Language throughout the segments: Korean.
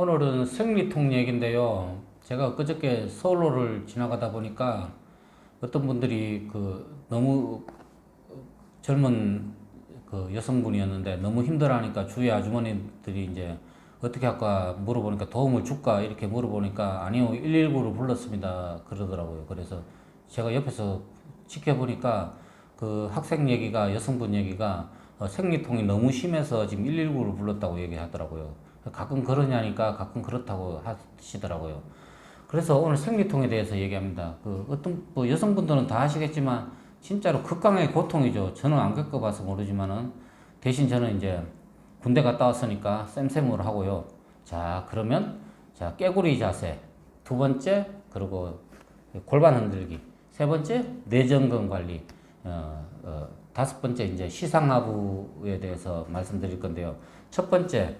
오늘은 생리통 얘기인데요. 제가 그저께 서울로를 지나가다 보니까 어떤 분들이 그 너무 젊은 그 여성분이었는데 너무 힘들어하니까 주위 아주머니들이 이제 어떻게 할까 물어보니까 도움을 줄까 이렇게 물어보니까 아니요 119를 불렀습니다 그러더라고요. 그래서 제가 옆에서 지켜보니까 그 학생 얘기가 여성분 얘기가 어, 생리통이 너무 심해서 지금 119를 불렀다고 얘기하더라고요. 가끔 그러냐니까 가끔 그렇다고 하시더라고요. 그래서 오늘 생리통에 대해서 얘기합니다. 그 어떤 뭐 여성분들은 다 아시겠지만 진짜로 극강의 고통이죠. 저는 안 겪어봐서 모르지만은 대신 저는 이제 군대 갔다 왔으니까 쌤쌤으로 하고요. 자 그러면 자 깨구리 자세 두 번째 그리고 골반 흔들기 세 번째 뇌전근 관리 어, 어, 다섯 번째 이제 시상하부에 대해서 말씀드릴 건데요. 첫 번째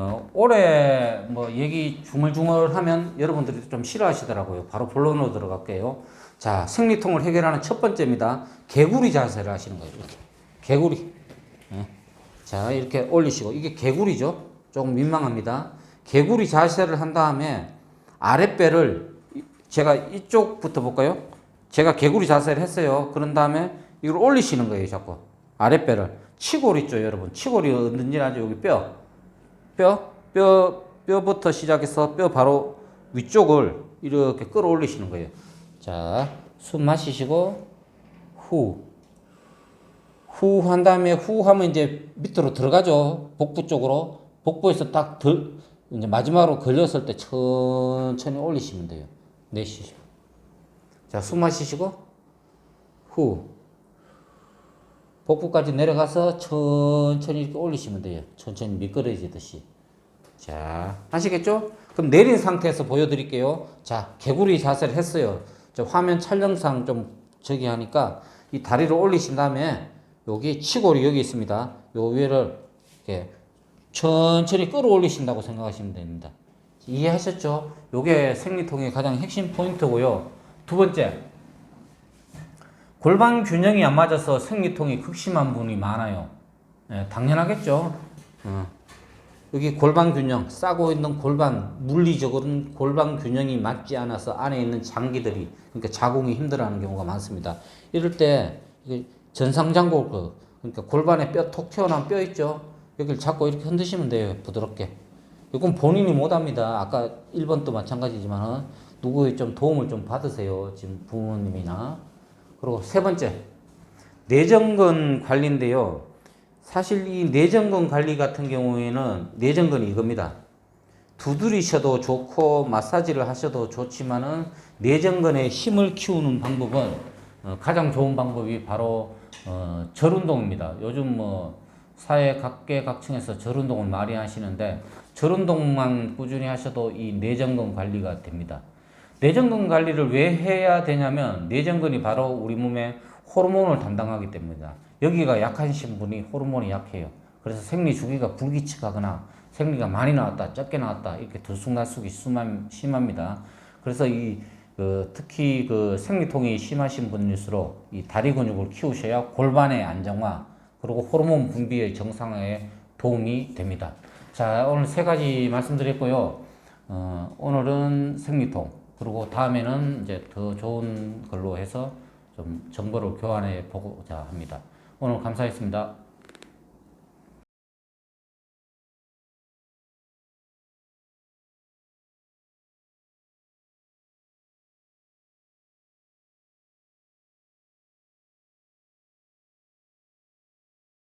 어, 올해 뭐 얘기 중얼중얼하면 여러분들이 좀 싫어하시더라고요. 바로 본론으로 들어갈게요. 자, 생리통을 해결하는 첫 번째입니다. 개구리 자세를 하시는 거예요. 이렇게. 개구리. 예. 자, 이렇게 올리시고 이게 개구리죠. 조금 민망합니다. 개구리 자세를 한 다음에 아랫배를 이- 제가 이쪽부터 볼까요? 제가 개구리 자세를 했어요. 그런 다음에 이걸 올리시는 거예요, 자꾸. 아랫배를. 치골 있죠, 여러분. 치골이 어딘지 아죠? 여기 뼈. 뼈, 뼈, 뼈부터 시작해서 뼈 바로 위쪽을 이렇게 끌어올리시는 거예요. 자, 숨 마시시고, 후. 후 한 다음에 후 하면 이제 밑으로 들어가죠. 복부 쪽으로. 복부에서 딱 들, 이제 마지막으로 걸렸을 때 천천히 올리시면 돼요. 내쉬시고. 자, 숨 마시시고, 후. 복부까지 내려가서 천천히 이렇게 올리시면 돼요. 천천히 미끄러지듯이. 자, 아시겠죠? 그럼 내린 상태에서 보여드릴게요. 자, 개구리 자세를 했어요. 저 화면 촬영상 좀 저기 하니까 이 다리를 올리신 다음에 여기 치골이 여기 있습니다. 요 위를 이렇게 천천히 끌어올리신다고 생각하시면 됩니다. 이해하셨죠? 요게 생리통의 가장 핵심 포인트고요. 두 번째, 골반 균형이 안 맞아서 생리통이 극심한 분이 많아요. 예, 당연하겠죠. 어. 여기 골반 균형, 싸고 있는 골반, 물리적으로는 골반 균형이 맞지 않아서 안에 있는 장기들이, 그러니까 자궁이 힘들어하는 경우가 많습니다. 이럴 때, 전상장골, 그, 그러니까 골반에 뼈 톡 튀어나온 뼈 있죠? 여기를 잡고 이렇게 흔드시면 돼요, 부드럽게. 이건 본인이 못합니다. 아까 1번도 마찬가지지만, 누구의 좀 도움을 좀 받으세요. 지금 부모님이나. 그리고 세 번째, 내전근 관리인데요. 사실 이 내전근 관리 같은 경우에는 내전근이 이겁니다. 두드리셔도 좋고 마사지를 하셔도 좋지만은 내전근의 힘을 키우는 방법은 어, 가장 좋은 방법이 바로 어, 절 운동입니다. 요즘 뭐 사회 각계 각층에서 절 운동을 많이 하시는데 절 운동만 꾸준히 하셔도 이 내전근 관리가 됩니다. 내전근 관리를 왜 해야 되냐면 내전근이 바로 우리 몸의 호르몬을 담당하기 때문이다. 여기가 약하신 분이 호르몬이 약해요. 그래서 생리 주기가 불규칙하거나 생리가 많이 나왔다, 적게 나왔다 이렇게 들쑥날쑥이 심합니다. 그래서 이 그, 특히 그 생리통이 심하신 분일수록 이 다리 근육을 키우셔야 골반의 안정화 그리고 호르몬 분비의 정상화에 도움이 됩니다. 자 오늘 세 가지 말씀드렸고요. 어, 오늘은 생리통 그리고 다음에는 이제 더 좋은 걸로 해서 좀 정보를 교환해 보고자 합니다. 오늘 감사했습니다.